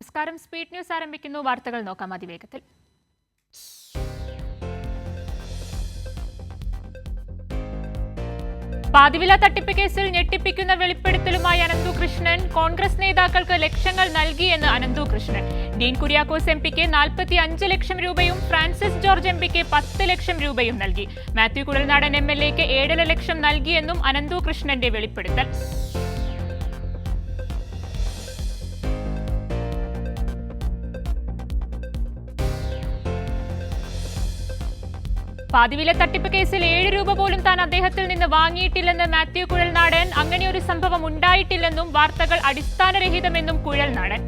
നമസ്കാരം. Speed news ആരംഭിക്കുന്നു. വാർത്തകൾ നോക്കാം അതിവേഗത്തിൽ. പാതിവില തട്ടിപ്പ് കേസിൽ ഞെട്ടിപ്പിക്കുന്ന വെളിപ്പെടുത്തലുമായി അനന്തു കൃഷ്ണൻ കോൺഗ്രസ് നേതാക്കൾക്ക് ലക്ഷങ്ങൾ നൽകിയെന്ന് അനന്തു കൃഷ്ണൻ ഡീൻ കുര്യാക്കോസ് എം പിക്ക് നാൽപ്പത്തി അഞ്ച് ലക്ഷം രൂപയും ഫ്രാൻസിസ് ജോർജ് എം പിക്ക് പത്ത് ലക്ഷം രൂപയും നൽകി. മാത്യു കുടൽനാടൻ എം എൽ എക്ക് ഏഴര ലക്ഷം നൽകിയെന്നും അനന്തു കൃഷ്ണന്റെ വെളിപ്പെടുത്തൽ. പാതിവില തട്ടിപ്പ് കേസിൽ ഏഴ് രൂപ പോലും താൻ അദ്ദേഹത്തിൽ നിന്ന് വാങ്ങിയിട്ടില്ലെന്ന് മാത്യു കുഴൽനാടൻ. അങ്ങനെയൊരു സംഭവം ഉണ്ടായിട്ടില്ലെന്നും വാർത്തകൾ അടിസ്ഥാനരഹിതമെന്നും കുഴൽനാടൻ.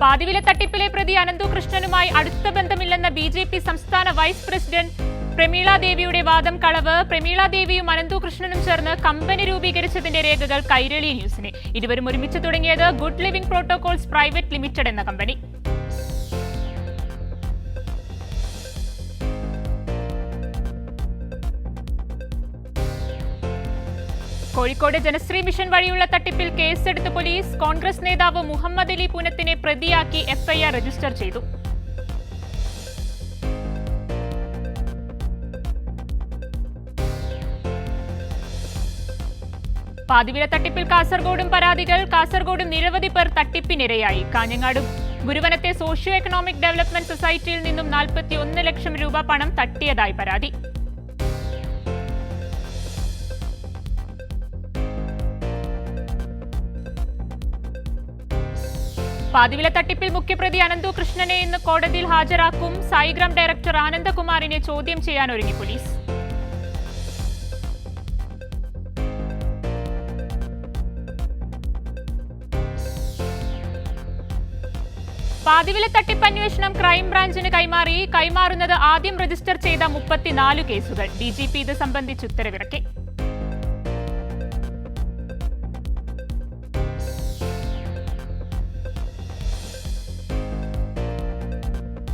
പാതിവില തട്ടിപ്പിലെ പ്രതി അനന്തു കൃഷ്ണനുമായി അടുത്ത ബന്ധമില്ലെന്ന ബി സംസ്ഥാന വൈസ് പ്രസിഡന്റ് പ്രമീള ദേവിയുടെ വാദം കളവ് പ്രമീള ദേവിയും അനന്തു കൃഷ്ണനും ചേർന്ന് കമ്പനി രൂപീകരിച്ചതിന്റെ രേഖകൾ കൈരളി ന്യൂസിന്. ഇരുവരും ഒരുമിച്ച് തുടങ്ങിയത് good living protocols private limited എന്ന കമ്പനി. കോഴിക്കോട് ജനശ്രീ മിഷൻ വഴിയുള്ള തട്ടിപ്പിൽ കേസെടുത്ത പോലീസ് കോൺഗ്രസ് നേതാവ് മുഹമ്മദ് അലി പൂനത്തിനെ പ്രതിയാക്കി എഫ്ഐആർ രജിസ്റ്റർ ചെയ്തു. പാതിവില തട്ടിപ്പിൽ കാസർഗോഡും പരാതികൾ കാസർഗോഡും നിരവധി പേർ തട്ടിപ്പിനിരയായി. കാഞ്ഞങ്ങാടും ഗുരുവനത്തെ സോഷ്യോ എക്കണോമിക് ഡെവലപ്മെന്റ് സൊസൈറ്റിയിൽ നിന്നും നാൽപ്പത്തി ഒന്ന് ലക്ഷം രൂപ പണം തട്ടിയതായി പരാതി. പാതിവില തട്ടിപ്പിൽ മുഖ്യപ്രതി അനന്തു കൃഷ്ണനെ ഇന്ന് കോടതിയിൽ ഹാജരാക്കും. സായിഗ്രാം ഡയറക്ടർ ആനന്ദകുമാറിനെ ചോദ്യം ചെയ്യാനൊരുങ്ങി പോലീസ്. പാതിവില തട്ടിപ്പ് അന്വേഷണം ക്രൈംബ്രാഞ്ചിന് കൈമാറി. കൈമാറുന്നത് ആദ്യം രജിസ്റ്റർ ചെയ്ത മുപ്പത്തിനാല് കേസുകൾ. ഡി ജി പി ഇത് സംബന്ധിച്ച് ഉത്തരവിറക്കി.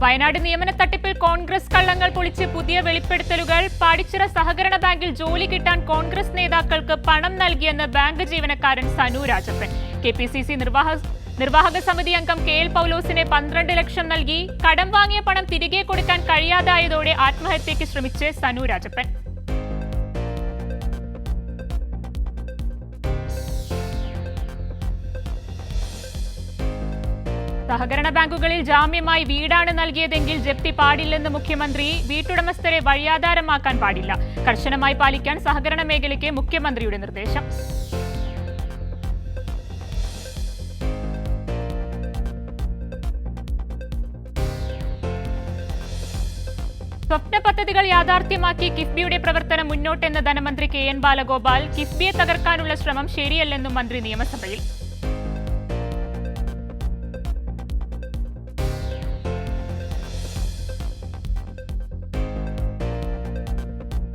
വയനാട് നിയമന തട്ടിപ്പിൽ കോൺഗ്രസ് കള്ളങ്ങൾ പൊളിച്ച് പുതിയ വെളിപ്പെടുത്തലുകൾ. പാടിച്ചിറ സഹകരണ ബാങ്കിൽ ജോലി കിട്ടാൻ കോൺഗ്രസ് നേതാക്കൾക്ക് പണം നൽകിയെന്ന് ബാങ്ക് ജീവനക്കാരൻ Sanu Rajappan. K P C C നിർവാഹക നിർവാഹക സമിതി അംഗം കെ എൽ പൗലോസിനെ പന്ത്രണ്ട് ലക്ഷം നൽകി. കടം വാങ്ങിയ പണം തിരികെ കൊടുക്കാൻ കഴിയാതായതോടെ ആത്മഹത്യയ്ക്ക് ശ്രമിച്ച് സനു രാജപ്പൻ. സഹകരണ ബാങ്കുകളിൽ ജാമ്യമായി വീടാണ് നൽകിയതെങ്കിൽ ജപ്തി പാടില്ലെന്ന് മുഖ്യമന്ത്രി. വീട്ടുടമസ്ഥരെ വഴിയാധാരമാക്കാൻ പാടില്ല. കർശനമായി പാലിക്കാൻ സഹകരണ മേഖലയ്ക്ക് മുഖ്യമന്ത്രിയുടെ നിർദ്ദേശം. സ്വപ്ന പദ്ധതികൾ യാഥാർത്ഥ്യമാക്കി കിഫ്ബിയുടെ പ്രവർത്തനം മുന്നോട്ടെന്ന് ധനമന്ത്രി കെ എൻ ബാലഗോപാൽ കിഫ്ബിയെ തകർക്കാനുള്ള ശ്രമം ശരിയല്ലെന്നും മന്ത്രി നിയമസഭയിൽ.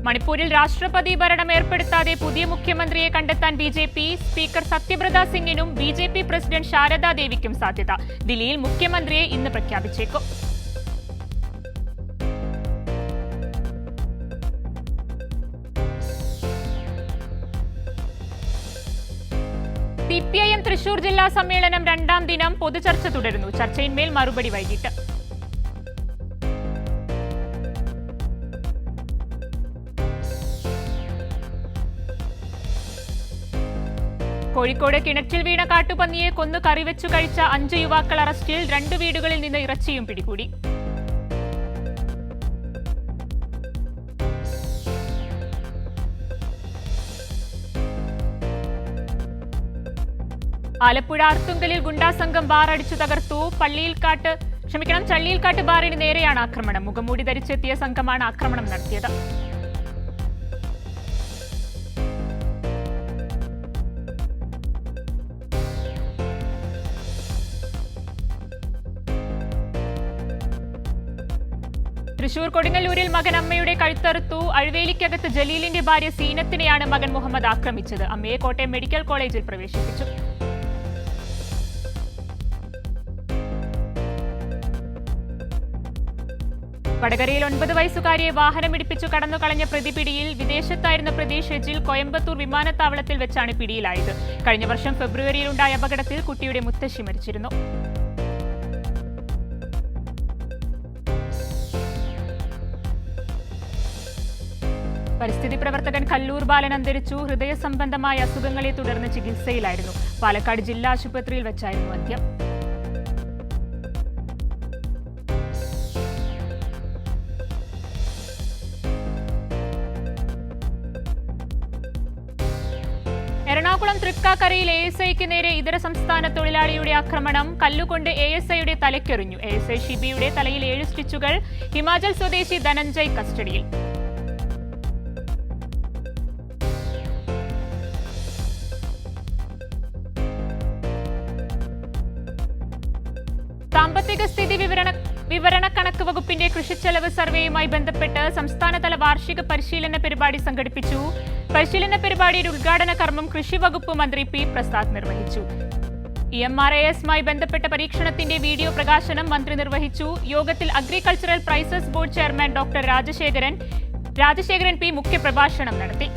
മണിപ്പൂരിൽ രാഷ്ട്രപതി ഭരണം ഏർപ്പെടുത്താതെ പുതിയ മുഖ്യമന്ത്രിയെ കണ്ടെത്താൻ B J P speaker Satyabrata സിംഗിനും B J P president Sharada ദേവിക്കും സാധ്യത. ദില്ലിയിൽ മുഖ്യമന്ത്രിയെ ഇന്ന് പ്രഖ്യാപിച്ചേക്കും. C P I M Thrissur ജില്ലാ സമ്മേളനം രണ്ടാം ദിനം പൊതുചർച്ച തുടരുന്നു. ചർച്ചയിന്മേൽ മറുപടി വൈകിട്ട്. കോഴിക്കോട് കിണറ്റിൽ വീണ കാട്ടുപന്നിയെ കൊന്നു കറിവെച്ചു കഴിച്ച അഞ്ച് യുവാക്കൾ അറസ്റ്റിൽ രണ്ട് വീടുകളിൽ നിന്ന് ഇറച്ചിയും പിടികൂടി. ആലപ്പുഴ അർത്തുങ്കലിൽ ഗുണ്ടാ സംഘം അടിച്ചു തകർത്തു. പള്ളിയിൽ കാട്ട് ക്ഷമിക്കണം ചള്ളിയിൽക്കാട്ട് ബാറിന് നേരെയാണ് ആക്രമണം. മുഖംമൂടി ധരിച്ചെത്തിയ സംഘമാണ് ആക്രമണം നടത്തിയത്. തൃശൂർ കൊടുങ്ങല്ലൂരിൽ മകൻ അമ്മയുടെ കഴുത്തറുത്തു. അഴുവേലിക്കകത്ത് ജലീലിന്റെ ഭാര്യ സീനത്തിനെയാണ് മകൻ മുഹമ്മദ് ആക്രമിച്ചത്. അമ്മയെ കോട്ടയം മെഡിക്കൽ കോളേജിൽ പ്രവേശിപ്പിച്ചു. വടകരയിൽ ഒൻപത് വയസ്സുകാരിയെ വാഹനമിടിപ്പിച്ചു കടന്നു കളഞ്ഞ പ്രതി പിടിയിൽ വിദേശത്തായിരുന്ന പ്രതി ഷെജിൽ കോയമ്പത്തൂർ വിമാനത്താവളത്തിൽ വെച്ചാണ് പിടിയിലായത്. കഴിഞ്ഞ വർഷം ഫെബ്രുവരിയിലുണ്ടായ അപകടത്തിൽ കുട്ടിയുടെ മുത്തശ്ശി മരിച്ചിരുന്നു. പരിസ്ഥിതി പ്രവർത്തകൻ കല്ലൂർ ബാലൻ അന്തരിച്ചു. ഹൃദയ സംബന്ധമായ അസുഖങ്ങളെ തുടർന്ന് ചികിത്സയിലായിരുന്നു. പാലക്കാട് ജില്ലാ ആശുപത്രിയിൽ വെച്ചായിരുന്നു അന്ത്യം. തൃക്കാക്കരയിൽ എ എസ് ഐക്ക് നേരെ ഇതര സംസ്ഥാന തൊഴിലാളിയുടെ ആക്രമണം. കല്ലുകൊണ്ട് എ എസ് ഐയുടെ തലയ്ക്കെറിഞ്ഞു എ എസ് ഐ ഷിബിയുടെ തലയിൽ ഏഴ് സ്റ്റിച്ചുകൾ ഹിമാചൽ സ്വദേശി ധനഞ്ജയ് കസ്റ്റഡിയിൽ. കൃഷിച്ചെലവ് സർവേയുമായി ബന്ധപ്പെട്ട് സംസ്ഥാനതല വാർഷിക പരിശീലന പരിപാടി സംഘടിപ്പിച്ചു. പരിശീലന പരിപാടിയുടെ ഉദ്ഘാടന കർമ്മം കൃഷി വകുപ്പ് മന്ത്രി പി പ്രസാദ് നിർവഹിച്ചു. ഇ എം ആർ എ എസുമായി ബന്ധപ്പെട്ട പരീക്ഷണത്തിന്റെ വീഡിയോ പ്രകാശനം മന്ത്രി നിർവഹിച്ചു. യോഗത്തിൽ agricultural prices board chairman doctor Rajasekharan Rajasekharan P മുഖ്യപ്രഭാഷണം നടത്തി.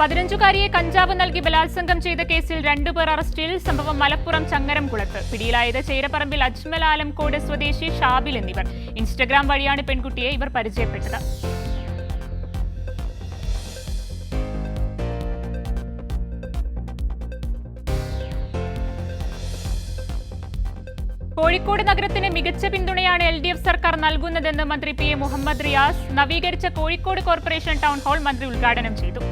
പതിനഞ്ചുകാരിയെ കഞ്ചാവ് നൽകി ബലാത്സംഗം ചെയ്ത കേസിൽ രണ്ടുപേർ അറസ്റ്റിൽ. സംഭവം മലപ്പുറം ചങ്ങരംകുളത്ത്. പിടിയിലായത് ചേരപ്പറമ്പിൽ അജ്മൽ ആലംകോട് സ്വദേശി ഷാബിൽ എന്നിവർ. ഇൻസ്റ്റഗ്രാം വഴിയാണ് പെൺകുട്ടിയെ ഇവർ പരിചയപ്പെട്ടത്. കോഴിക്കോട് നഗരത്തിന് മികച്ച പിന്തുണയാണ് എൽ ഡി എഫ് സർക്കാർ നൽകുന്നതെന്ന് മന്ത്രി പി എ മുഹമ്മദ് റിയാസ്. നവീകരിച്ച കോഴിക്കോട് കോർപ്പറേഷൻ ടൗൺ ഹാൾ മന്ത്രി ഉദ്ഘാടനം ചെയ്തു.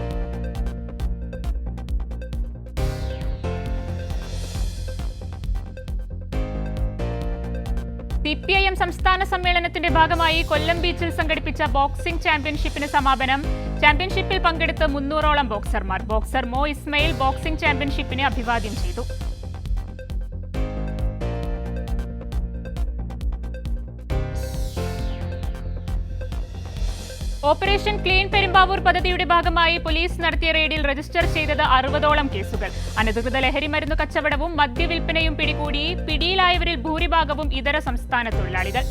സി പി ഐ എം സംസ്ഥാന സമ്മേളനത്തിന്റെ ഭാഗമായി കൊല്ലം ബീച്ചിൽ സംഘടിപ്പിച്ച ബോക്സിംഗ് ചാമ്പ്യൻഷിപ്പിന് സമാപനം. ചാമ്പ്യൻഷിപ്പിൽ പങ്കെടുത്ത് മുന്നൂറോളം ബോക്സർമാർ. ബോക്സർ മോ ഇസ്മയിൽ ബോക്സിംഗ് ചാമ്പ്യൻഷിപ്പിനെ അഭിവാദ്യം ചെയ്തു. ഓപ്പറേഷൻ ക്ലീൻ പെരുമ്പാവൂർ പദ്ധതിയുടെ ഭാഗമായി പോലീസ് നടത്തിയ റെയ്ഡിൽ രജിസ്റ്റർ ചെയ്തത് അറുപതോളം കേസുകൾ. അനധികൃത ലഹരി മരുന്ന് കച്ചവടവും മദ്യവിൽപ്പനയും പിടികൂടി പിടിയിലായവരിൽ ഭൂരിഭാഗവും ഇതര സംസ്ഥാന തൊഴിലാളികൾ.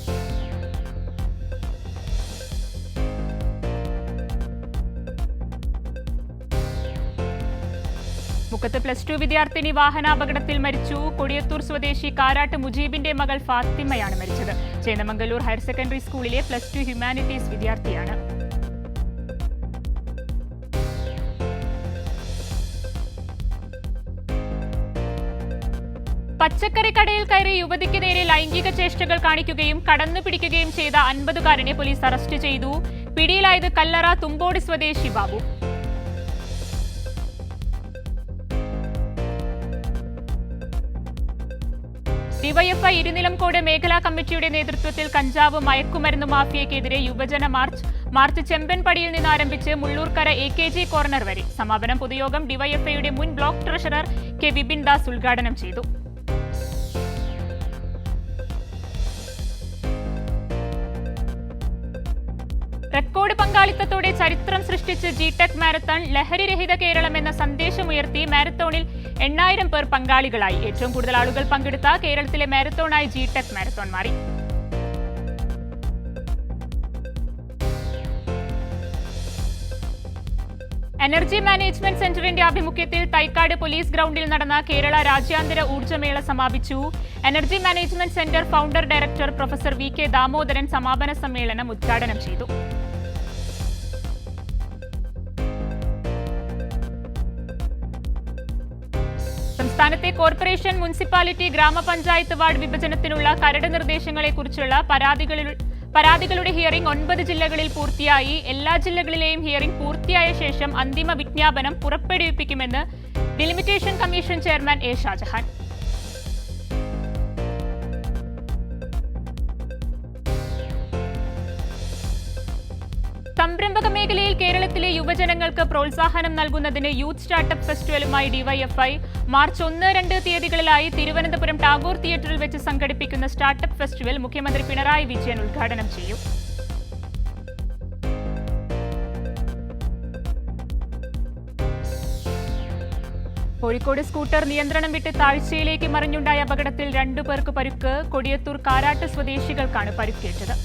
മുക്കത്ത് പ്ലസ് ടു വിദ്യാർത്ഥിനി വാഹനാപകടത്തിൽ മരിച്ചു. കൊടിയത്തൂർ സ്വദേശി കാരാട്ട് മുജീബിന്റെ മകൾ ഫാത്തിമയാണ് മരിച്ചത്. ചേന്നമംഗലൂർ ഹയർ സെക്കൻഡറി സ്കൂളിലെ പ്ലസ് ടു ഹ്യൂമാനിറ്റീസ് വിദ്യാർത്ഥിയാണ്. പച്ചക്കറി കടയിൽ കയറി യുവതിക്ക് നേരെ ലൈംഗിക ചേഷ്ടകൾ കാണിക്കുകയും കടന്നു പിടിക്കുകയും ചെയ്ത അൻപതുകാരനെ പോലീസ് അറസ്റ്റ് ചെയ്തു. പിടിയിലായത് കല്ലറ തുമ്പോടി സ്വദേശി ബാബു. ഡിവൈഎഫ്ഐ ഇരുനിലംകോട് മേഖലാ കമ്മിറ്റിയുടെ നേതൃത്വത്തിൽ കഞ്ചാവ് മയക്കുമരുന്ന് മാഫിയക്കെതിരെ യുവജന മാർച്ച് മാർച്ച് ചെമ്പൻപടിയിൽ നിന്ന് ആരംഭിച്ച് Mullurkara A K G corner വരെ. സമാപനം പൊതുയോഗം ഡിവൈഎഫ്ഐയുടെ മുൻ block treasurer K Vipin Das ഉദ്ഘാടനം ചെയ്തു. റെക്കോർഡ് പങ്കാളിത്തത്തോടെ ചരിത്രം സൃഷ്ടിച്ച് ജി ടെക് മാരത്തൺ ലഹരിരഹിത കേരളം എന്ന സന്ദേശമുയർത്തി മാരത്തോണിൽ എണ്ണായിരം പേർ പങ്കാളികളായി. ഏറ്റവും കൂടുതൽ ആളുകൾ പങ്കെടുത്ത കേരളത്തിലെ മാരത്തോണായി ജി ടെക് മാരത്തോൺ മാറി. എനർജി മാനേജ്മെന്റ് സെന്ററിന്റെ ആഭിമുഖ്യത്തിൽ തൈക്കാട് പോലീസ് ഗ്രൗണ്ടിൽ നടന്ന കേരള രാജ്യാന്തര ഊർജമേള സമാപിച്ചു. Energy management centre founder director professor V K Damodaran സമാപന സമ്മേളനം ഉദ്ഘാടനം ചെയ്തു. സംസ്ഥാനത്തെ കോർപ്പറേഷൻ മുനിസിപ്പാലിറ്റി ഗ്രാമപഞ്ചായത്ത് വാർഡ് വിഭജനത്തിനുള്ള കരട് നിർദ്ദേശങ്ങളെക്കുറിച്ചുള്ള പരാതികളിൽ പരാതികളുടെ ഹിയറിംഗ് ഒൻപത് ജില്ലകളിൽ പൂർത്തിയായി. എല്ലാ ജില്ലകളിലെയും ഹിയറിംഗ് പൂർത്തിയായ ശേഷം അന്തിമ വിജ്ഞാപനം പുറപ്പെടുവിപ്പിക്കുമെന്ന് delimitation commission chairman A Shajahan. സംരംഭക കേരളത്തിലെ യുവജനങ്ങൾക്ക് പ്രോത്സാഹനം നൽകുന്നതിന് യൂത്ത് സ്റ്റാർട്ടപ്പ് ഫെസ്റ്റിവലുമായി ഡിവൈഎഫ്ഐ മാർച്ച് ഒന്ന് രണ്ട് തീയതികളിലായി തിരുവനന്തപുരം ടാഗോർ തിയേറ്ററിൽ വെച്ച് സംഘടിപ്പിക്കുന്ന സ്റ്റാർട്ടപ്പ് ഫെസ്റ്റിവൽ മുഖ്യമന്ത്രി പിണറായി വിജയൻ ഉദ്ഘാടനം ചെയ്യും. കോഴിക്കോട് സ്കൂട്ടർ നിയന്ത്രണം വിട്ട് താഴ്ചയിലേക്ക് മറിഞ്ഞുണ്ടായ അപകടത്തിൽ രണ്ടു പേർക്ക് പരുക്ക്. കൊടിയത്തൂർ കാരാട്ട് സ്വദേശികൾക്കാണ് പരുക്കേറ്റത്.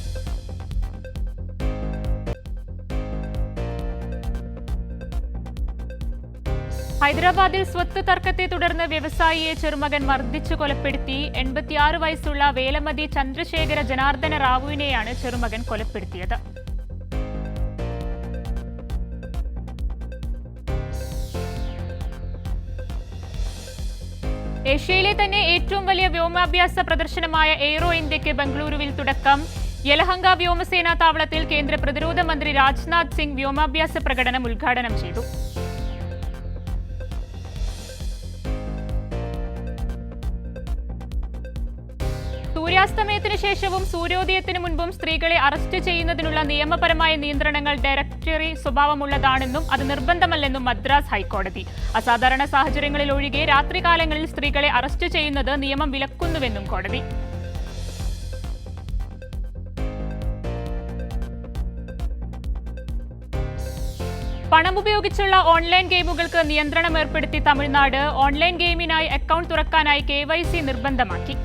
ഹൈദരാബാദിൽ സ്വത്ത് തർക്കത്തെ തുടർന്ന് വ്യവസായിയെ ചെറുമകൻ മർദ്ദിച്ചു കൊലപ്പെടുത്തി എൺപത്തിയാറ് വയസ്സുള്ള വേലമതി ചന്ദ്രശേഖര ജനാർദ്ദന റാവുവിനെയാണ് ചെറുമകൻ കൊലപ്പെടുത്തിയത്. ഏഷ്യയിലെ തന്നെ ഏറ്റവും വലിയ വ്യോമാഭ്യാസ പ്രദർശനമായ എയ്റോ ഇന്ത്യയ്ക്ക് ബംഗളൂരുവിൽ തുടക്കം. യലഹങ്ക വ്യോമസേനാ താവളത്തിൽ കേന്ദ്ര പ്രതിരോധ മന്ത്രി രാജ്നാഥ് സിംഗ് വ്യോമാഭ്യാസ പ്രകടനം ഉദ്ഘാടനം ചെയ്തു. സൂര്യാസ്തമയത്തിന് ശേഷവും സൂര്യോദയത്തിന് മുൻപും സ്ത്രീകളെ അറസ്റ്റ് ചെയ്യുന്നതിനുള്ള നിയമപരമായ നിയന്ത്രണങ്ങൾ ഡയറക്ടറി സ്വഭാവമുള്ളതാണെന്നും അത് നിർബന്ധമല്ലെന്നും മദ്രാസ് ഹൈക്കോടതി. അസാധാരണ സാഹചര്യങ്ങളിൽ ഒഴികെ രാത്രികാലങ്ങളിൽ സ്ത്രീകളെ അറസ്റ്റ് ചെയ്യുന്നത് നിയമം വിലക്കുന്നുവെന്നും കോടതി. പണം ഉപയോഗിച്ചുള്ള ഓൺലൈൻ ഗെയിമുകൾക്ക് നിയന്ത്രണം ഏർപ്പെടുത്തി തമിഴ്നാട്. ഓൺലൈൻ ഗെയിമിനായി അക്കൗണ്ട് തുറക്കാനായി കെ നിർബന്ധമാക്കി.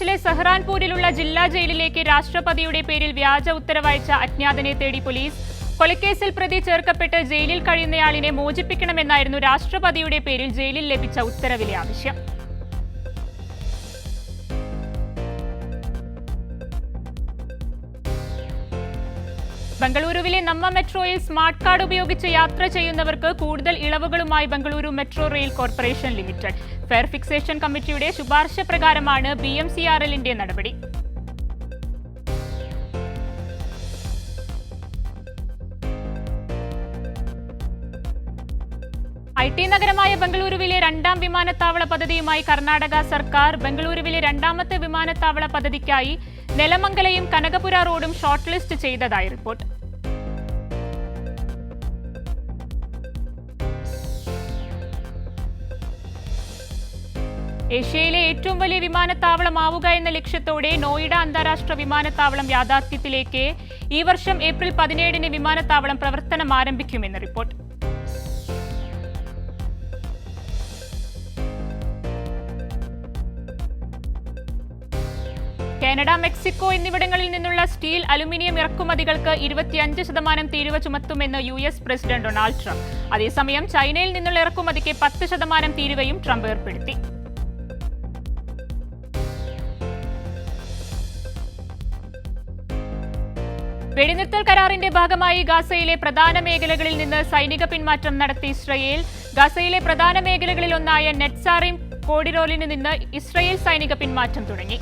ഉത്തർപ്രദേശിലെ സഹ്റാൻപൂരിലുള്ള ജില്ലാ ജയിലിലേക്ക് രാഷ്ട്രപതിയുടെ പേരിൽ വ്യാജ ഉത്തരവയച്ച അജ്ഞാതനെ തേടി പോലീസ്. കൊലക്കേസിൽ പ്രതി ചേർക്കപ്പെട്ട് ജയിലിൽ കഴിയുന്നയാളിനെ മോചിപ്പിക്കണമെന്നായിരുന്നു രാഷ്ട്രപതിയുടെ പേരിൽ ജയിലിൽ ലഭിച്ച ഉത്തരവിലെ ആവശ്യം. ബംഗളൂരുവിലെ നമ്മ മെട്രോയിൽ സ്മാർട്ട് കാർഡ് ഉപയോഗിച്ച് യാത്ര ചെയ്യുന്നവർക്ക് കൂടുതൽ ഇളവുകളുമായി Bengaluru metro rail corporation limited. Fare fixation കമ്മിറ്റിയുടെ ശുപാർശ പ്രകാരമാണ് ബി എം സി ആർ എല്ലിന്റെ നടപടി. ഐ ടി നഗരമായ ബംഗളൂരുവിലെ രണ്ടാം വിമാനത്താവള പദ്ധതിയുമായി കർണാടക സർക്കാർ ബംഗളൂരുവിലെ രണ്ടാമത്തെ വിമാനത്താവള പദ്ധതിക്കായി നെലമംഗലയും കനകപുര റോഡും ഷോർട്ട് ലിസ്റ്റ് ചെയ്തതായി റിപ്പോർട്ട്. ഏഷ്യയിലെ ഏറ്റവും വലിയ വിമാനത്താവളമാവുക എന്ന ലക്ഷ്യത്തോടെ നോയിഡ അന്താരാഷ്ട്ര വിമാനത്താവളം യാഥാർത്ഥ്യത്തിലേക്ക് ഈ വർഷം ഏപ്രിൽ പതിനേഴിന് വിമാനത്താവളം പ്രവർത്തനം ആരംഭിക്കുമെന്ന് റിപ്പോർട്ട്. കാനഡ മെക്സിക്കോ എന്നിവിടങ്ങളിൽ നിന്നുള്ള സ്റ്റീൽ അലുമിനിയം ഇറക്കുമതികൾക്ക് ഇരുപത്തിയഞ്ച് ശതമാനം തീരുവ ചുമത്തുമെന്ന് U S president Donald Trump. അതേസമയം ചൈനയിൽ നിന്നുള്ള ഇറക്കുമതിക്ക് പത്ത് ശതമാനം തീരുവയും ട്രംപ് ഏർപ്പെടുത്തി. വെടിനിർത്തൽ കരാറിന്റെ ഭാഗമായി ഗാസയിലെ പ്രധാന മേഖലകളിൽ നിന്ന് സൈനിക പിന്മാറ്റം നടത്തി ഇസ്രയേൽ. ഗാസയിലെ പ്രധാന മേഖലകളിലൊന്നായ നെറ്റ്സാറിം കോഡിറോലിന് നിന്ന് ഇസ്രയേൽ സൈനിക പിന്മാറ്റം തുടങ്ങി.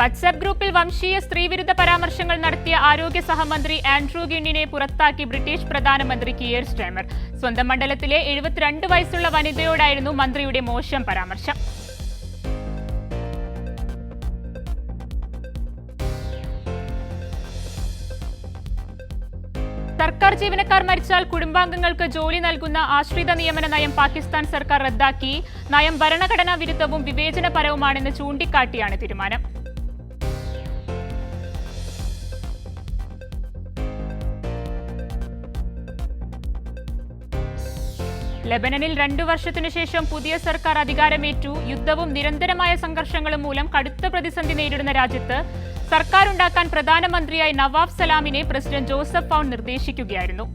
വാട്സാപ്പ് ഗ്രൂപ്പിൽ വംശീയ സ്ത്രീവിരുദ്ധ പരാമർശങ്ങൾ നടത്തിയ ആരോഗ്യ സഹമന്ത്രി ആൻഡ്രൂ ഗിണ്ണിനെ പുറത്താക്കി ബ്രിട്ടീഷ് പ്രധാനമന്ത്രി കിയർ സ്റ്റേമർ സ്വന്തം മണ്ഡലത്തിലെ എഴുപത്തിരണ്ട് വയസ്സുള്ള വനിതയോടായിരുന്നു മന്ത്രിയുടെ മോശം പരാമർശം. സർക്കാർ ജീവനക്കാർ മരിച്ചാൽ കുടുംബാംഗങ്ങൾക്ക് ജോലി നൽകുന്ന ആശ്രിത നിയമന നയം പാകിസ്ഥാൻ സർക്കാർ റദ്ദാക്കി. നയം ഭരണഘടനാ വിരുദ്ധവും വിവേചനപരവുമാണെന്ന് ചൂണ്ടിക്കാട്ടിയാണ് തീരുമാനം. ലെബനനിൽ രണ്ടു വർഷത്തിനു ശേഷം പുതിയ സർക്കാർ അധികാരമേറ്റു. യുദ്ധവും നിരന്തരമായ സംഘർഷങ്ങളും മൂലം കടുത്ത പ്രതിസന്ധി നേരിടുന്ന രാജ്യത്ത് സർക്കാർ ഉണ്ടാക്കാൻ പ്രധാനമന്ത്രിയായി നവാബ് സലാമിനെ പ്രസിഡന്റ് ജോസഫ് ഫൗൺ നിർദ്ദേശിക്കുകയായിരുന്നു.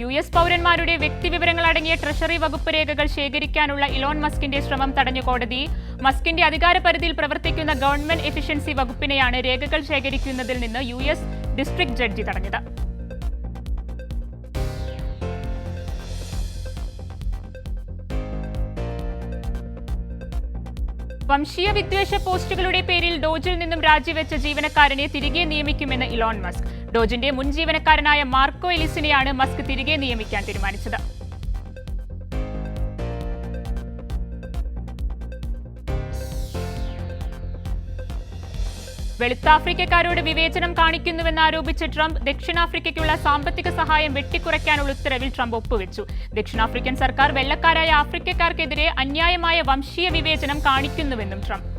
യു എസ് പൗരന്മാരുടെ വ്യക്തിവിവരങ്ങൾ അടങ്ങിയ ട്രഷറി വകുപ്പ് രേഖകൾ ശേഖരിക്കാനുള്ള ഇലോൺ മസ്കിന്റെ ശ്രമം തടഞ്ഞ കോടതി. മസ്കിന്റെ അധികാരപരിധിയിൽ പ്രവർത്തിക്കുന്ന ഗവൺമെന്റ് എഫിഷ്യൻസി വകുപ്പിനെയാണ് രേഖകൾ ശേഖരിക്കുന്നതിൽ നിന്ന് യു ഡിസ്ട്രിക്ട് ജഡ്ജി തടഞ്ഞത്. വംശീയ വിദ്വേഷ പോസ്റ്റുകളുടെ പേരിൽ ഡോജിൽ നിന്നും രാജിവെച്ച ജീവനക്കാരനെ തിരികെ നിയമിക്കുമെന്ന് ഇലോൺ മസ്ക്. ഡോജിന്റെ മുൻ ജീവനക്കാരനായ മാർക്കോ എലിസിനെയാണ് മസ്ക് തിരികെ നിയമിക്കാൻ തീരുമാനിച്ചത്. വെളുത്താഫ്രിക്കക്കാരോട് വിവേചനം കാണിക്കുന്നുവെന്നാരോപിച്ച് ട്രംപ് ദക്ഷിണാഫ്രിക്കയ്ക്കുള്ള സാമ്പത്തിക സഹായം വെട്ടിക്കുറയ്ക്കാനുള്ള ഉത്തരവിൽ ട്രംപ് ഒപ്പുവെച്ചു. ദക്ഷിണാഫ്രിക്കൻ സർക്കാർ വെള്ളക്കാരായ ആഫ്രിക്കക്കാർക്കെതിരെ അന്യായമായ വംശീയ വിവേചനം കാണിക്കുന്നുവെന്നും ട്രംപ്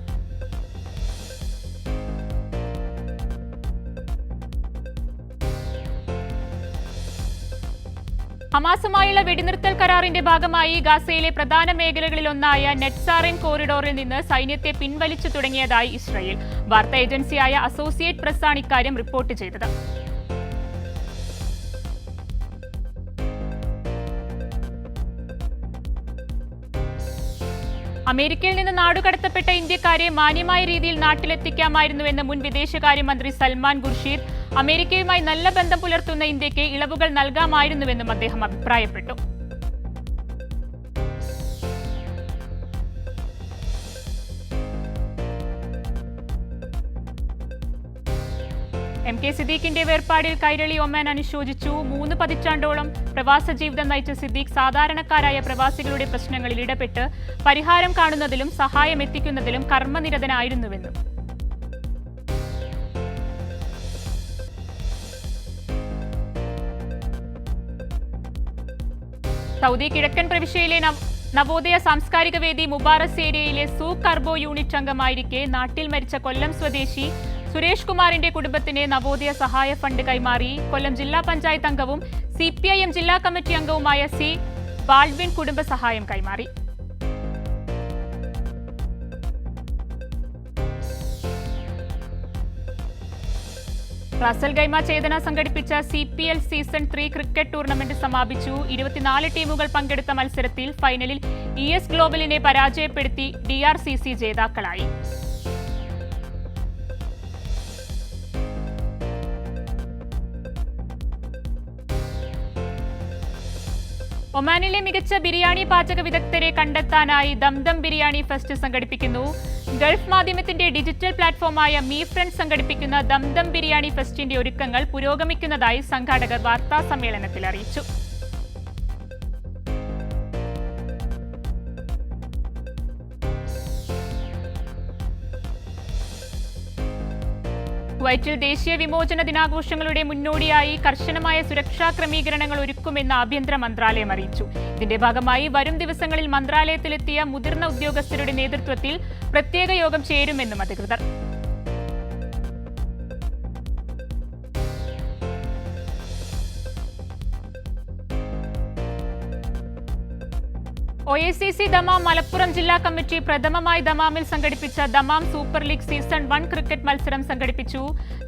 ഹമാസുമായുള്ള വെടിനിർത്തൽ കരാറിന്റെ ഭാഗമായി ഗാസയിലെ പ്രധാന മേഖലകളിലൊന്നായ നെറ്റ്സാറിൻ കോറിഡോറിൽ നിന്ന് സൈന്യത്തെ പിൻവലിച്ചു തുടങ്ങിയതായി ഇസ്രയേൽ വാർത്താ ഏജൻസിയായ അസോസിയേറ്റ് പ്രസ്സാണ് ഇക്കാര്യം റിപ്പോർട്ട് ചെയ്തത്. അമേരിക്കയിൽ നിന്ന് നാടുകടത്തപ്പെട്ട ഇന്ത്യക്കാരെ മാന്യമായ രീതിയിൽ നാട്ടിലെത്തിക്കാമായിരുന്നുവെന്ന് മുൻ വിദേശകാര്യമന്ത്രി സൽമാൻ ഖുർഷീദ് അമേരിക്കയുമായി നല്ല ബന്ധം പുലർത്തുന്ന ഇന്ത്യയ്ക്ക് ഇളവുകൾ നൽകാമായിരുന്നുവെന്നും അദ്ദേഹം അഭിപ്രായപ്പെട്ടു. എം കെ സിദ്ദീഖിന്റെ വേർപാടിൽ കൈരളി ഒമാൻ അനുശോചിച്ചു. മൂന്ന് പതിറ്റാണ്ടോളം പ്രവാസ ജീവിതം നയിച്ച സിദ്ദീഖ് സാധാരണക്കാരായ പ്രവാസികളുടെ പ്രശ്നങ്ങളിൽ ഇടപെട്ട് പരിഹാരം കാണുന്നതിലും സഹായം എത്തിക്കുന്നതിലും കർമ്മനിരതനായിരുന്നുവെന്നും സൗദി കിഴക്കൻ പ്രവിശ്യയിലെ നവോദയ സാംസ്കാരിക വേദി മുബാറസ് ഏരിയയിലെ സൂ കർബോ യൂണിറ്റ് അംഗമായിരിക്കെ നാട്ടിൽ മരിച്ച കൊല്ലം സ്വദേശി സുരേഷ് കുമാറിന്റെ കുടുംബത്തിന് നവോദയ സഹായ ഫണ്ട് കൈമാറി. കൊല്ലം ജില്ലാ പഞ്ചായത്ത് അംഗവും സി ജില്ലാ കമ്മിറ്റി അംഗവുമായ സി ബാൾവിൻ കുടുംബസഹായം കൈമാറി. റസൽ ഗൈമ ചേതന സംഘടിപ്പിച്ച C P L season three cricket tournament സമാപിച്ചു. ഇരുപത്തിനാല് ടീമുകൾ പങ്കെടുത്ത മത്സരത്തിൽ ഫൈനലിൽ ഇ എസ് ഗ്ലോബലിനെ പരാജയപ്പെടുത്തി ഡി ആർ സി സി ജേതാക്കളായി. ഒമാനിലെ മികച്ച ബിരിയാണി പാചക വിദഗ്ധരെ കണ്ടെത്താനായി ദംദം ബിരിയാണി ഫെസ്റ്റ് സംഘടിപ്പിക്കുന്നു. ഗൾഫ് മാധ്യമത്തിന്റെ ഡിജിറ്റൽ പ്ലാറ്റ്ഫോമായ മീ ഫ്രണ്ട് സംഘടിപ്പിക്കുന്ന ദംദം ബിരിയാണി ഫെസ്റ്റിന്റെ ഒരുക്കങ്ങൾ പുരോഗമിക്കുന്നതായി സംഘാടകർ വാർത്താ സമ്മേളനത്തിൽ അറിയിച്ചു. കുവൈറ്റിൽ ദേശീയ വിമോചന ദിനാഘോഷങ്ങളുടെ മുന്നോടിയായി കർശനമായ സുരക്ഷാ ക്രമീകരണങ്ങൾ ഒരുക്കുമെന്ന് ആഭ്യന്തര മന്ത്രാലയം അറിയിച്ചു. ഇതിന്റെ ഭാഗമായി വരും ദിവസങ്ങളിൽ മന്ത്രാലയത്തിലെത്തിയ മുതിർന്ന ഉദ്യോഗസ്ഥരുടെ നേതൃത്വത്തിൽ പ്രത്യേക യോഗം ചേരുമെന്നും അധികൃതർ A C C Dammam Malappuram ജില്ലാ കമ്മിറ്റി പ്രഥമമായി ദമാമിൽ സംഘടിപ്പിച്ച Dammam super league season one cricket മത്സരം സംഘടിപ്പിച്ചു.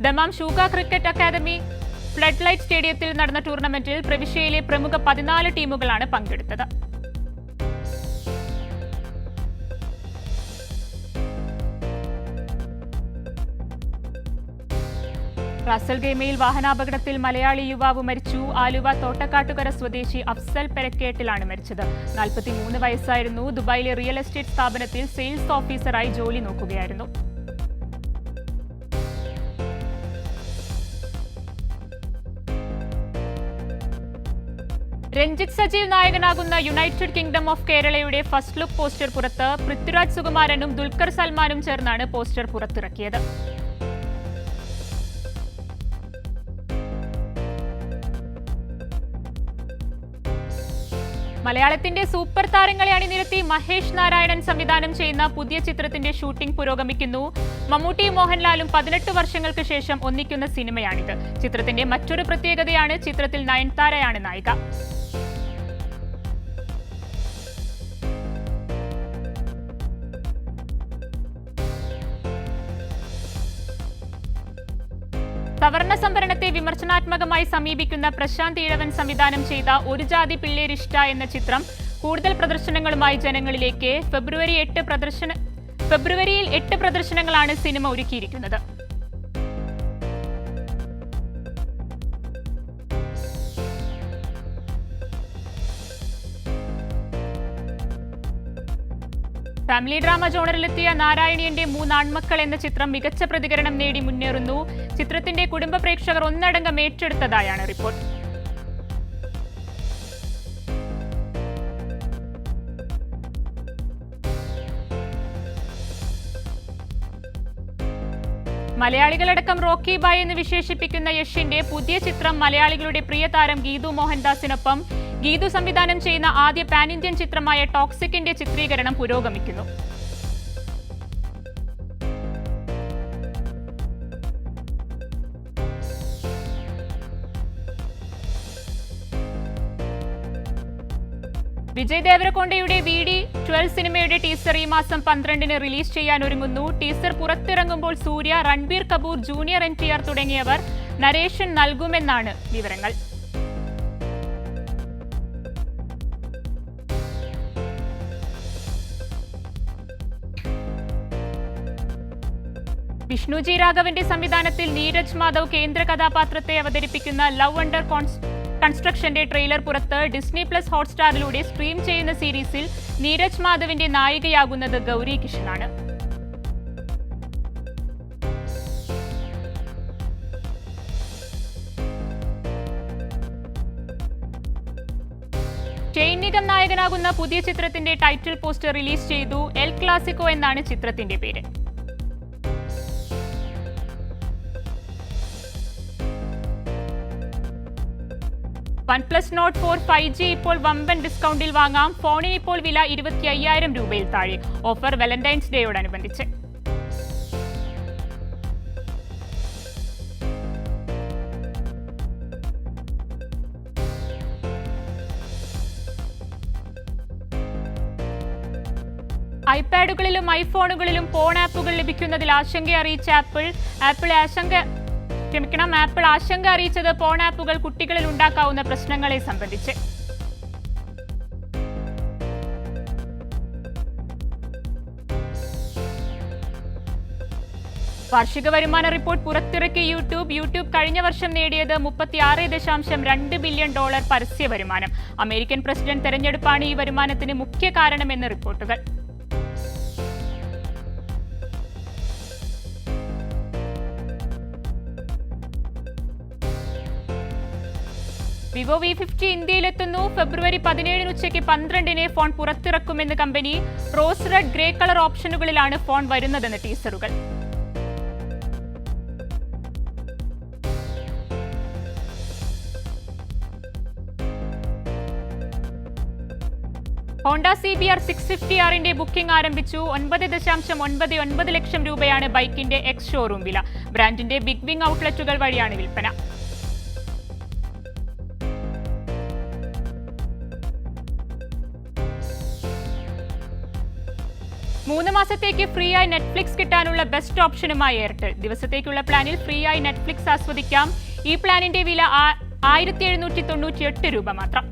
ദമാം ഷൂഗ ക്രിക്കറ്റ് അക്കാദമി ഫ്ലഡ് ലൈറ്റ് സ്റ്റേഡിയത്തിൽ നടന്ന ടൂർണമെന്റിൽ പ്രവിശ്യയിലെ പ്രമുഖ പതിനാല് ടീമുകളാണ് പങ്കെടുത്തത്. റസൽ ഗെയിമയിൽ വാഹനാപകടത്തിൽ മലയാളി യുവാവ് മരിച്ചു. ആലുവ തോട്ടക്കാട്ടുകര സ്വദേശി അഫ്സൽ പെരക്കേട്ടിലാണ് മരിച്ചത്. നാൽപ്പത്തിമൂന്ന് വയസ്സായിരുന്നു. ദുബായിലെ റിയൽ എസ്റ്റേറ്റ് സ്ഥാപനത്തിൽ സെയിൽസ് ഓഫീസറായി ജോലി നോക്കുകയായിരുന്നു. രഞ്ജിത്ത് സജീവ് നായകനാകുന്ന യുണൈറ്റഡ് കിങ്ഡം ഓഫ് കേരളയുടെ ഫസ്റ്റ് ലുക്ക് പോസ്റ്റർ പുറത്ത് പൃഥ്വിരാജ് സുകുമാരനും ദുൽഖർ സൽമാനും ചേർന്നാണ് പോസ്റ്റർ പുറത്തിറക്കിയത്. മലയാളത്തിന്റെ സൂപ്പർ താരങ്ങളെ അണിനിരത്തി മഹേഷ് നാരായണൻ സംവിധാനം ചെയ്യുന്ന പുതിയ ചിത്രത്തിന്റെ ഷൂട്ടിംഗ് പുരോഗമിക്കുന്നു. മമ്മൂട്ടി മോഹൻലാലും പതിനെട്ട് വർഷങ്ങൾക്ക് ശേഷം ഒന്നിക്കുന്ന സിനിമയാണിത്. ചിത്രത്തിന്റെ മറ്റൊരു പ്രത്യേകതയാണ് ചിത്രത്തിൽ നയൻതാരയാണ് നായിക. സവർണ സംവരണത്തെ വിമർശനാത്മകമായി സമീപിക്കുന്ന പ്രശാന്ത് ഈഴവൻ സംവിധാനം ചെയ്ത ഒരു ജാതി പിള്ളേരിഷ്ട എന്ന ചിത്രം കൂടുതൽ പ്രദർശനങ്ങളുമായി ജനങ്ങളിലേക്ക് ഫെബ്രുവരി എട്ട് പ്രദർശന ഫെബ്രുവരിയിൽ എട്ട് പ്രദർശനങ്ങളാണ് സിനിമ ഒരുക്കിയിരിക്കുന്നത്. ഫാമിലി ഡ്രാമ ജോണറിലെത്തിയ നാരായണിയന്റെ മൂന്ന് ആൺമക്കൾ എന്ന ചിത്രം മികച്ച പ്രതികരണം നേടി മുന്നേറുന്നു. ചിത്രത്തിന്റെ കുടുംബ പ്രേക്ഷകർ ഒന്നടങ്കം ഏറ്റെടുത്തതായാണ് റിപ്പോർട്ട്. മലയാളികളടക്കം റോക്കി ബായ് എന്ന് വിശേഷിപ്പിക്കുന്ന യഷിന്റെ പുതിയ ചിത്രം മലയാളികളുടെ പ്രിയ താരം ഗീതു മോഹൻദാസിനൊപ്പം. ഗീതു സംവിധാനം ചെയ്യുന്ന ആദ്യ പാൻ ഇന്ത്യൻ ചിത്രമായ ടോക്സിക്കിന്റെ ചിത്രീകരണം പുരോഗമിക്കുന്നു. വിജയ് ദേവരകൊണ്ടയുടെ വി ട്വൽവ് സിനിമയുടെ ടീസർ ഈ മാസം പന്ത്രണ്ടിന് റിലീസ് ചെയ്യാൻ ഒരുങ്ങുന്നു. ടീസർ പുറത്തിറങ്ങുമ്പോൾ സൂര്യ രൺബീർ കപൂർ ജൂനിയർ എൻ തുടങ്ങിയവർ നരേഷൻ നൽകുമെന്നാണ് വിവരങ്ങൾ. വിഷ്ണുജി രാഘവന്റെ സംവിധാനത്തിൽ നീരജ് മാധവ് കേന്ദ്ര കഥാപാത്രത്തെ അവതരിപ്പിക്കുന്ന ലവ് അണ്ടർ കൺസ്ട്രക്ഷന്റെ ട്രെയിലർ പുറത്ത് ഡിസ്നി പ്ലസ് ഹോട്ട്സ്റ്റാറിലൂടെ സ്ട്രീം ചെയ്യുന്ന സീരീസിൽ നീരജ് മാധവിന്റെ നായികയാകുന്നത് ഗൗരി കിഷനാണ് ചൈനികം നായകനാകുന്ന പുതിയ ചിത്രത്തിന്റെ ടൈറ്റിൽ പോസ്റ്റർ റിലീസ് ചെയ്തു എൽ ക്ലാസിക്കോ എന്നാണ് ചിത്രത്തിന്റെ പേര്. One plus Nord four five G ഇപ്പോൾ വമ്പൻ ഡിസ്കൗണ്ടിൽ വാങ്ങാം. ഫോണിന് ഇപ്പോൾ വില ഇരുപത്തി അയ്യായിരം രൂപയിൽ താഴെ. ഓഫർ വാലന്റൈൻസ് ഡേയോടനുബന്ധിച്ച് ഐപാഡുകളിലും ഐഫോണുകളിലും ഫോൺ ആപ്പുകൾ ലഭിക്കുന്നതിൽ ആശങ്ക അറിയിച്ച ആപ്പിൾ. ആപ്പിൾ ആശങ്ക ക്ഷമിക്കണം ആപ്പിൾ ആശങ്ക അറിയിച്ചത് ഫോൺ ആപ്പുകൾ കുട്ടികളിൽ ഉണ്ടാക്കാവുന്ന പ്രശ്നങ്ങളെ സംബന്ധിച്ച്. വാർഷിക വരുമാന റിപ്പോർട്ട് പുറത്തിറക്കി യൂട്യൂബ്. യൂട്യൂബ് കഴിഞ്ഞ വർഷം നേടിയത് മുപ്പത്തിയാറ് ദശാംശം രണ്ട് ബില്യൺ ഡോളർ പരസ്യ വരുമാനം. അമേരിക്കൻ പ്രസിഡന്റ് തെരഞ്ഞെടുപ്പാണ് ഈ വരുമാനത്തിന് മുഖ്യ കാരണമെന്ന് റിപ്പോർട്ടുകൾ. വിവോ വി ഫിഫ്റ്റി ഇന്ത്യയിലെത്തുന്നു. ഫെബ്രുവരി പതിനേഴിന് ഉച്ചയ്ക്ക് പന്ത്രണ്ടിന് phone പുറത്തിറക്കുമെന്ന് company. Rose red grey colour ഓപ്ഷനുകളിലാണ് phone വരുന്നതെന്ന് ടീസറുകൾ. Honda C B R six fifty ആറിന്റെ ബുക്കിംഗ് ആരംഭിച്ചു. ഒൻപത് ദശാംശം ഒൻപത് ഒൻപത് ലക്ഷം രൂപയാണ് ബൈക്കിന്റെ എക്സ് ഷോറൂം വില. ബ്രാൻഡിന്റെ ബിഗ് വിംഗ് ഔട്ട്ലെറ്റുകൾ വഴിയാണ് വിൽപ്പന. മാസത്തേക്ക് ഫ്രീ ആയി നെറ്റ്ഫ്ലിക്സ് കിട്ടാനുള്ള ബെസ്റ്റ് ഓപ്ഷനുമായി എയർടെൽ ദിവസത്തേക്കുള്ള പ്ലാനിൽ ഫ്രീ ആയി നെറ്റ്ഫ്ലിക്സ് ആസ്വദിക്കാം. ഈ പ്ലാനിന്റെ വില ആയിരത്തി എഴുന്നൂറ്റി തൊണ്ണൂറ്റി എട്ട് രൂപ മാത്രം.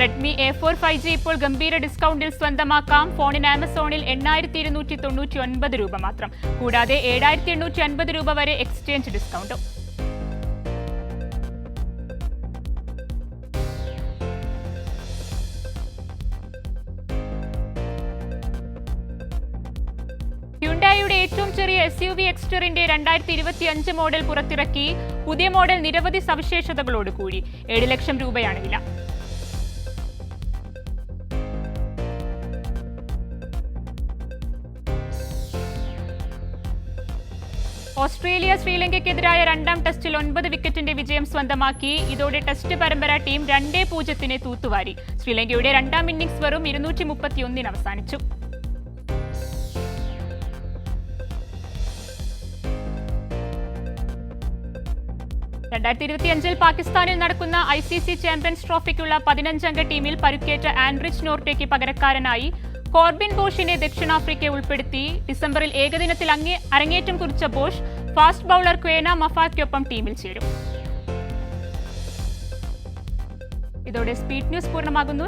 Redmi A four five G ഇപ്പോൾ ഗംഭീര ഡിസ്കൗണ്ടിൽ സ്വന്തമാക്കാം. ഫോണിന് ആമസോണിൽ എണ്ണായിരത്തി ഇരുന്നൂറ്റി തൊണ്ണൂറ്റി ഒൻപത് രൂപ മാത്രം. കൂടാതെ ഏഴായിരത്തി എണ്ണൂറ്റി അൻപത് രൂപ വരെ എക്സ്ചേഞ്ച് ഡിസ്കൗണ്ടും എസ് യു വി എക്സ്റ്ററിന്റെ രണ്ടായിരത്തി ഇരുപത്തി അഞ്ച് മോഡൽ പുറത്തിറക്കി പുതിയ മോഡൽ നിരവധി സവിശേഷതകളോട് കൂടി. ഏഴ് ലക്ഷം രൂപയാണ് വില. ഓസ്ട്രേലിയ ശ്രീലങ്കയ്ക്കെതിരായ രണ്ടാം ടെസ്റ്റിൽ ഒൻപത് വിക്കറ്റിന്റെ വിജയം സ്വന്തമാക്കി. ഇതോടെ ടെസ്റ്റ് പരമ്പര ടീം രണ്ടേ പൂജ്യത്തിന് തൂത്തുവാരി. ശ്രീലങ്കയുടെ രണ്ടാം ഇന്നിംഗ്സ് വെറും ഇരുന്നൂറ്റി മുപ്പത്തിയൊന്നിന് അവസാനിച്ചു. രണ്ടായിരത്തി ഇരുപത്തിയഞ്ചിൽ പാകിസ്ഥാനിൽ നടക്കുന്ന ഐ സി സി ചാമ്പ്യൻസ് ട്രോഫിക്കുള്ള പതിനഞ്ചംഗ ടീമിൽ പരുക്കേറ്റ ആൻഡ്രിച്ച് നോർട്ടേക്ക് പകരക്കാരനായി കോർബിൻ ബോഷിനെ ദക്ഷിണാഫ്രിക്ക ഉൾപ്പെടുത്തി ഡിസംബറിൽ ഏകദിനത്തിൽ അരങ്ങേറ്റം കുറിച്ച ബോഷ് ഫാസ്റ്റ് ബൌളർ ക്വേന മഫാക്കൊപ്പം ടീമിൽ ചേരും. ഇതോടെ സ്പീഡ് ന്യൂസ് പൂർണമാകുന്നു.